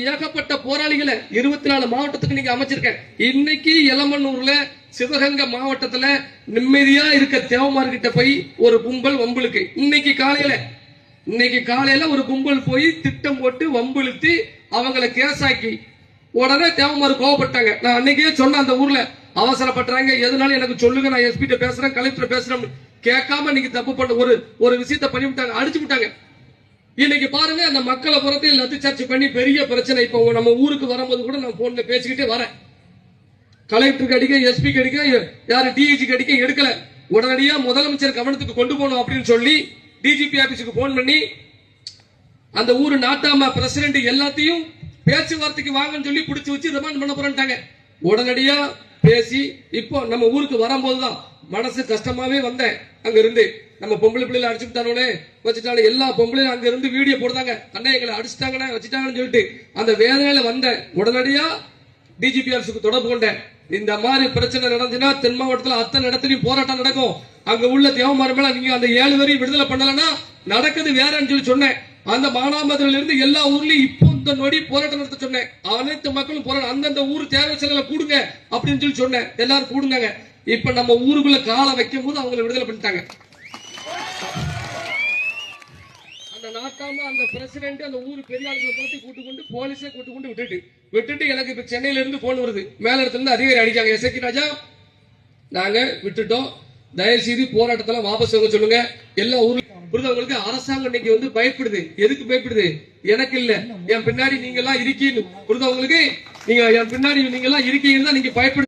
ஏகப்பட்ட போராளிகளை இருபத்தி நாலு மாவட்டத்துக்கு நீங்க அமைச்சிருக்கேன். இன்னைக்கு எலமன்னூர்ல சிவகங்கை மாவட்டத்துல நிம்மதியா இருக்க தேவமார்கிட்ட போய் ஒரு கும்பல் வம்புலுக்கு இன்னைக்கு காலையில இன்னைக்கு காலையில ஒரு கும்பல் போய் திட்டம் போட்டு வம்புழுத்தி அவங்கள கேஸாக்கி உடனே தேவமார் கோவப்பட்டாங்க. நான் அன்னைக்கே சொன்னேன் அந்த ஊர்ல அவசரப்படுறாங்க எதுனாலும் எனக்கு சொல்லுங்க நான் எஸ்பி கிட்ட பேசுறேன் கலெக்டர் பேசுறேன். கேட்காம நீங்க தப்பு பண்ண ஒரு ஒரு விஷயத்த பண்ணி விட்டாங்க அடிச்சு விட்டாங்க. இன்னைக்கு பாருங்க அந்த மக்களை புறத்தை லத்து சர்ச்சை பண்ணி பெரிய பிரச்சனை. இப்போ நம்ம ஊருக்கு வரும்போது கூட நான் போன்ல பேசிக்கிட்டே வரேன். கலெக்டருக்கு அடிக்க எஸ்பி அடிக்க யாரு டிஐஜிக்கு அடிக்க எடுக்கல. உடனடியா முதலமைச்சர் கவனத்துக்கு கொண்டு போகணும் அப்படின்னு சொல்லி டிஜிபி ஆபீஸுக்கு போன் பண்ணி அந்த ஊர் நாட்டாம பிரசிடென்ட் எல்லாத்தையும் பேச்சுவார்த்தைக்கு வாங்கன்னு சொல்லி பிடிச்சி வச்சு ரிமாண்ட் பண்ண போறான்ட்டாங்க. உடனடியா பேசி இப்போ நம்ம ஊருக்கு வரும்போதுதான் மனசு கஷ்டமாவே வந்தேன். அங்க இருந்து நம்ம பொம்பளை பிள்ளைல அடிச்சுட்டானோனே வச்சுட்டாலும் எல்லா பொம்பளையும் அங்க இருந்து வீடியோ போடுறாங்க அண்ணன் எங்களை அடிச்சுட்டாங்கண்ணே வச்சுட்டாங்கன்னு சொல்லிட்டு அந்த வேதனையில வந்தேன். உடனடியா டிஜிபி ஆஃபீஸுக்கு தொடர்பு கொண்டேன். இந்த மாதிரி பிரச்சனை நடந்துச்சுன்னா தென் மாவட்டத்தில் அத்தனை இடத்துலயும் போராட்டம் நடக்கும். அங்க உள்ள தேவமாரி மேல நீங்க அந்த ஏழு வரையும் விடுதலை பண்ணலன்னா நடக்குது வேறன்னு சொல்லி சொன்னேன். அந்த மானாமதுரையில இருந்து எல்லா ஊர்லயும் இப்போ இந்த நொடி போராட்டம் நடத்த சொன்னேன். அனைத்து மக்களும் போராட்டம் அந்தந்த ஊர் தேர்வு செலவுல கூடுங்க அப்படின்னு சொல்லி சொன்னேன். எல்லாரும் கூடுங்க இப்ப நம்ம ஊருக்குள்ள காலை வைக்கும் போது அவங்களை விடுதலை பண்ணிட்டாங்க. அந்த நாட்டாம அந்த பிரசிடென்ட் அந்த ஊர் பெரிய பார்த்து கூட்டு கொண்டு போலீஸே கூட்டு கொண்டு விட்டுட்டு விட்டுட்டு எனக்கு இப்ப சென்னையில இருந்து போன் வருது. மேல இடத்துல இருந்து அதிகாரி அடிக்காங்க எஸ்ஐக்கு ராஜா நாங்க விட்டுட்டோம். தயவு செய்து போராட்டத்தெல்லாம் வாபஸ் வாங்க சொல்லுங்க. எல்லா ஊர்ல புரிதவங்களுக்கு அரசாங்கம் இன்னைக்கு வந்து பயப்படுது. எதுக்கு பயப்படுது? எனக்கு இல்ல. என் பின்னாடி நீங்க எல்லாம் இருக்கீங்க. புரிதவங்களுக்கு நீங்க என் பின்னாடி நீங்க எல்லாம் இருக்கீங்கன்னு தான் நீங்க பயப்படுது.